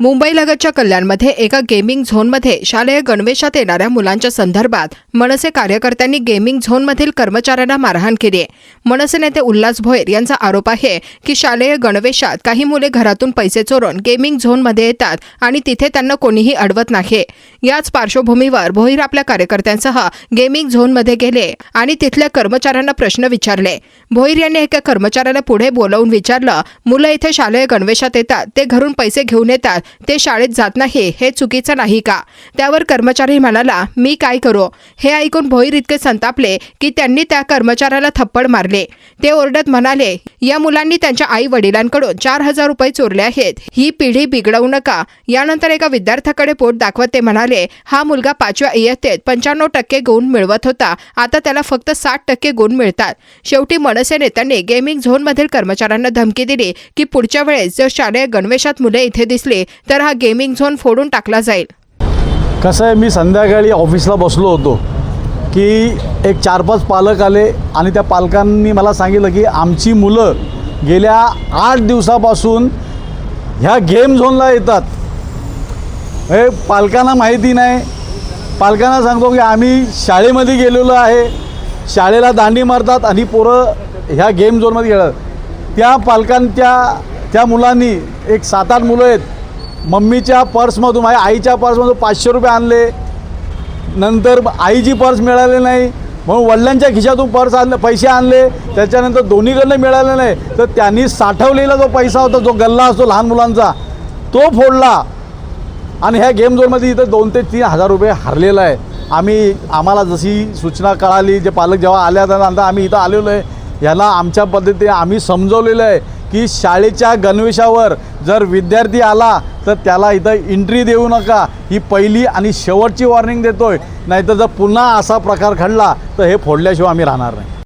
मुंबईलगतच्या कल्याणमध्ये एका गेमिंग झोनमध्ये शालेय गणवेशात येणाऱ्या मुलांच्या संदर्भात मनसे कार्यकर्त्यांनी गेमिंग झोनमधील कर्मचाऱ्यांना मारहाण केली मनसे नेते उल्हास भोयर यांचा आरोप आहे की शालेय गणवेशात काही मुले घरातून पैसे चोरून गेमिंग झोनमध्ये येतात आणि तिथे त्यांना कोणीही अडवत नाही. याच पार्श्वभूमीवर भोईर आपल्या कार्यकर्त्यांसह गेमिंग झोनमध्ये गेले आणि तिथल्या कर्मचाऱ्यांना प्रश्न विचारले. भोईर यांनी एका कर्मचाऱ्याला पुढे बोलावून विचारलं मुलं इथे शालेय गणवेशात येतात ते घरून पैसे घेऊन येतात ते शाळेत जात नाही हे चुकीचं नाही का? त्यावर कर्मचारी म्हणाला मी काय करू हे ऐकून भोईर इतके संतापले की त्यांनी त्या कर्मचाऱ्याला थप्पड मारले. ते ओरडत म्हणाले या मुलांनी त्यांच्या आई वडिलांकडून चार हजार रुपये चोरले आहेत. ही पिढी बिघडवू नका यानंतर एका विद्यार्थ्याकडे पोट दाखवत ते म्हणाले हा मुलगा पाचव्या इयत्तेत पंच्याण्णव टक्के गुण मिळवत होता. आता त्याला फक्त साठ टक्के गुण मिळतात. शेवटी मनसे नेत्यांनी गेमिंग झोनमधील कर्मचाऱ्यांना धमकी दिली की पुढच्या वेळेस जर शालेय गणवेशात मुले इथे दिसली तर हा गेमिंग झोन फोडून टाकला जाईल. कसं आहे मी संध्याकाळी ऑफिसला बसलो होतो की एक चार पाच पालक आले आणि त्या पालकांनी मला सांगितलं की आमची मुलं गेल्या आठ दिवसापासून ह्या गेम झोनला येतात. हे पालकांना माहिती नाही. पालकांना सांगतो की आम्ही शाळेमध्ये गेलेलो आहे. शाळेला दांडी मारतात आणि पोरं ह्या गेम झोनमध्ये गेतात त्या पालकांच्या त्या मुलांनी एक सात आठ मुलं आहेत मम्मीच्या पर्समधून माझ्या आईच्या पर्समधून पाचशे रुपये आणले. नंतर आईची पर्स मिळाली नाही. म्हणून वडिलांच्या खिशातून पर्स आणले पैसे आणले. त्याच्यानंतर दोन्हीकडनं मिळाले नाही. तर त्यांनी साठवलेला जो पैसा होता जो गल्ला असतो लहान मुलांचा तो फोडला. आणि ह्या गेम झोनमध्ये इथं दोन ते तीन हजार रुपये हरलेला आहे. आम्ही आम्हाला जशी सूचना कळाली जे पालक जेव्हा आल्या त्यानंतर आम्ही इथं आलेलो आहे. ह्याला आमच्या पद्धतीने आम्ही समजवलेलं आहे की शाळेच्या गणवेशावर जर विद्यार्थी आला तर त्याला इथं एंट्री देऊ नका. ही पहिली आणि शेवटची वॉर्निंग देतोय. नाहीतर जर पुन्हा असा प्रकार घडला तर हे फोडल्याशिवाय आम्ही राहणार नाही.